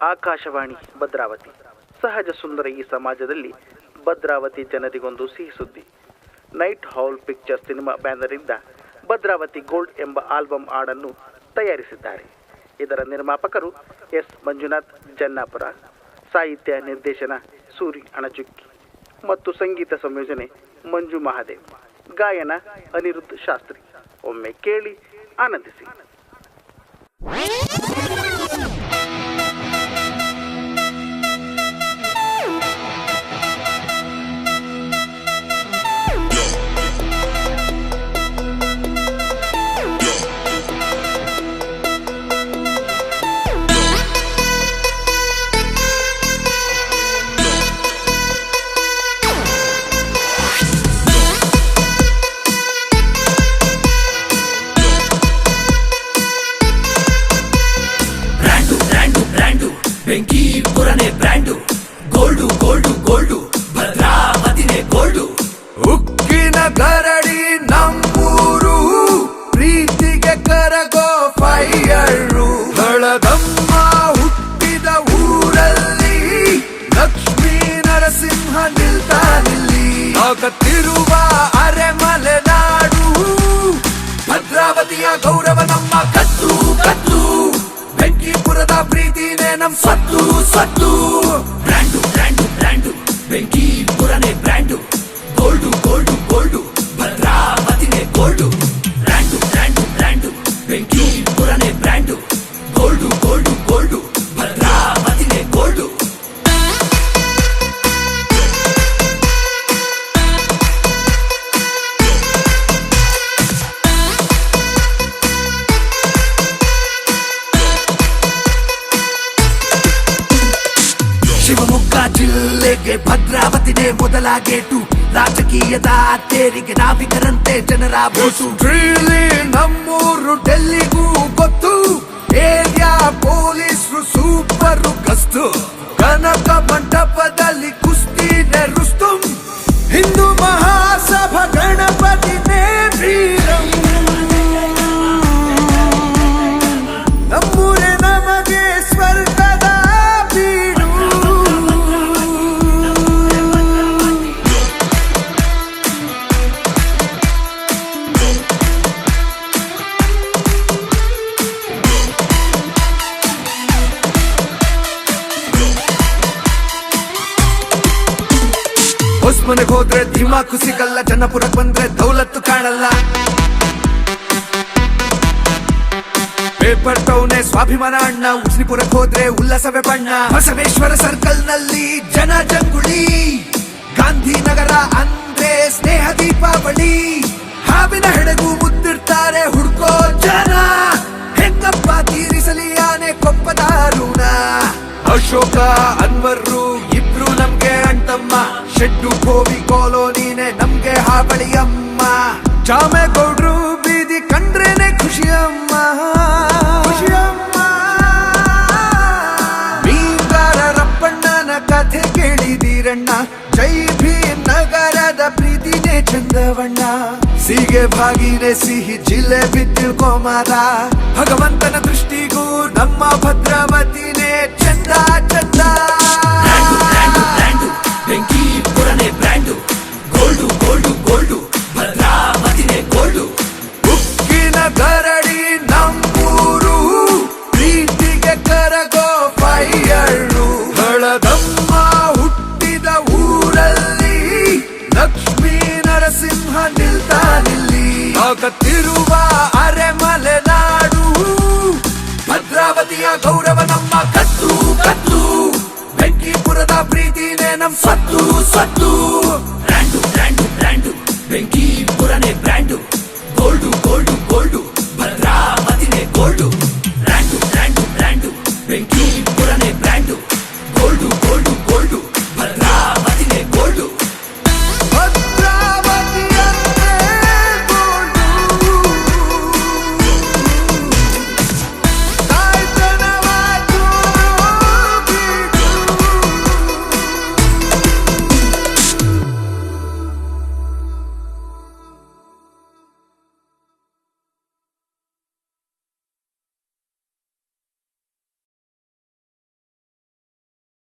ಆಕಾಶವಾಣಿ ಭದ್ರಾವತಿ. ಸಹಜ ಸುಂದರ ಈ ಸಮಾಜದಲ್ಲಿ ಭದ್ರಾವತಿ ಜನರಿಗೊಂದು ಸಿಹಿ ಸುದ್ದಿ. ನೈಟ್ ಹಾಲ್ ಪಿಕ್ಚರ್ ಸಿನಿಮಾ ಬ್ಯಾನರಿಂದ ಭದ್ರಾವತಿ ಗೋಲ್ಡ್ ಎಂಬ ಆಲ್ಬಮ್ ಹಾಡನ್ನು ತಯಾರಿಸಿದ್ದಾರೆ. ಇದರ ನಿರ್ಮಾಪಕರು ಎಸ್. ಮಂಜುನಾಥ್, ಜನ್ನಾಪುರ. ಸಾಹಿತ್ಯ ನಿರ್ದೇಶನ ಸೂರಿ ಅಣಚುಕ್ಕಿ ಮತ್ತು ಸಂಗೀತ ಸಂಯೋಜನೆ ಮಂಜು ಮಹಾದೇವ್. ಗಾಯನ ಅನಿರುದ್ಧ ಶಾಸ್ತ್ರಿ. ಒಮ್ಮೆ ಕೇಳಿ ಆನಂದಿಸಿ. ಬೆಂಕಿ ಪುರನೆ brand. Gold gold gold. ಭದ್ರಾವತಿನೇ gold. ಉಕ್ಕಿನ ಕರಡಿ ನಮ್ಮೂರು, ಪ್ರೀತಿಗೆ ಕರಗೋ ಫೈಯರು ಹಳದಮ್ಮ ಹುಟ್ಟಿದ ಊರಲ್ಲಿ ಲಕ್ಷ್ಮೀ ನರಸಿಂಹ ನಿಲ್ತಾನಿಲ್ಲಿ ಆಗತ್ತಿರುವ ಮಲೆನಾಡು ನಾಡು ಭದ್ರಾವತಿಯ ಗೌರವ ನಮ್ಮ ಪ್ರೀತಿನೇ ನಮ್ ಸ್ವತ್ತು ಸ್ವತ್ತು ಭದ್ರಾವತಿನೇ ಮೊದಲ ಗೇಟು ರಾಜಕೀಯದ ತೇರಿಗೆ ನಾವಿಕರಂತೆ ಜನರ ಬೋಸು ನಮ್ಮೂರು ಡೆಲ್ಲಿಗೂ ಗೊತ್ತು ಏರಿಯಾ ಪೊಲೀಸರು ಸೂಪರ್ ಗಸ್ತು ಕನಕ ಮಂಟಪದಲ್ಲಿ ಹೊಸ್ಮನೆಗೆ ಹೋದ್ರೆ ಧಿಮಾಕು ಸಿಗಲ್ಲ ಜನಪುರಕ್ ಬಂದ್ರೆ ದೌಲತ್ತು ಕಾಣಲ್ಲ. ಪೇಪರ್ ಟೌನೆ ಸ್ವಾಭಿಮಾನ ಅಣ್ಣ ಉಜ್ನಿಪುರಕ್ಕೆ ಹೋದ್ರೆ ಉಲ್ಲಾಸವೇ ಬಣ್ಣ. ಬಸವೇಶ್ವರ ಸರ್ಕಲ್ನಲ್ಲಿ ಜನ ಜಂಗುಳಿ. ಗಾಂಧಿನಗರ ಅಂದ್ರೆ ಸ್ನೇಹ ದೀಪಾವಳಿ. ಹಾವಿನ ಹೆಡೆಗೂ ಮುದ್ದಿರ್ತಾರೆ ಹುಡ್ಕೋ ಜನ. ಹೆಂಗಪ್ಪ ತೀರಿಸಲಿ ಆನೆ ಕೊಪ್ಪದ ಅಶೋಕ ಅನ್ವರು ಇಬ್ರು ನಮ್ಗೆ ಅಣ್ತಮ್ಮ ಶೆಡ್ಡು ಗೋವಿ ಕಾಲೋನಿನೇ ನಮ್ಗೆ ಹಾಬಳಿಯಮ್ಮ ಜಾಮೇಗೌಡ್ರು ಬೀದಿ ಕಂಡ್ರೇನೆ ಖುಷಿಯಮ್ಮ. ಖುಷಿಯಮ್ಮ. ಮೀನ್ಗಾರ ರಪ್ಪಣ್ಣನ ಕಥೆ ಕೇಳಿದಿರಣ್ಣ. ಜೈ ಭೀಮ್ ನಗರದ ಪ್ರೀತಿನೇ ಚಂದವಣ್ಣ. ಸೀಗೆ ಭಾಗಿನೇ ಸಿಹಿ ಜಿಲ್ಲೆ ಬಿದ್ದಿಳ್ಕೋಮಾರ ಭಗವಂತನ ದೃಷ್ಟಿಗೂ ಸತ್ತಿರುವ ಅರೆಮಲೆನಾಡು ಭದ್ರಾವತಿಯ ಗೌರವ ನಮ್ಮ ಕತ್ತು ಕತ್ತು ಬೆಂಕಿಪುರದ ಪ್ರೀತಿನೇ ನಮ್ ಸತ್ತು ಸತ್ತು. Brand brand brand. ಬೆಂಕಿಪುರನೇ brand. Gold gold gold. ಭದ್ರಾವತಿನೇ gold.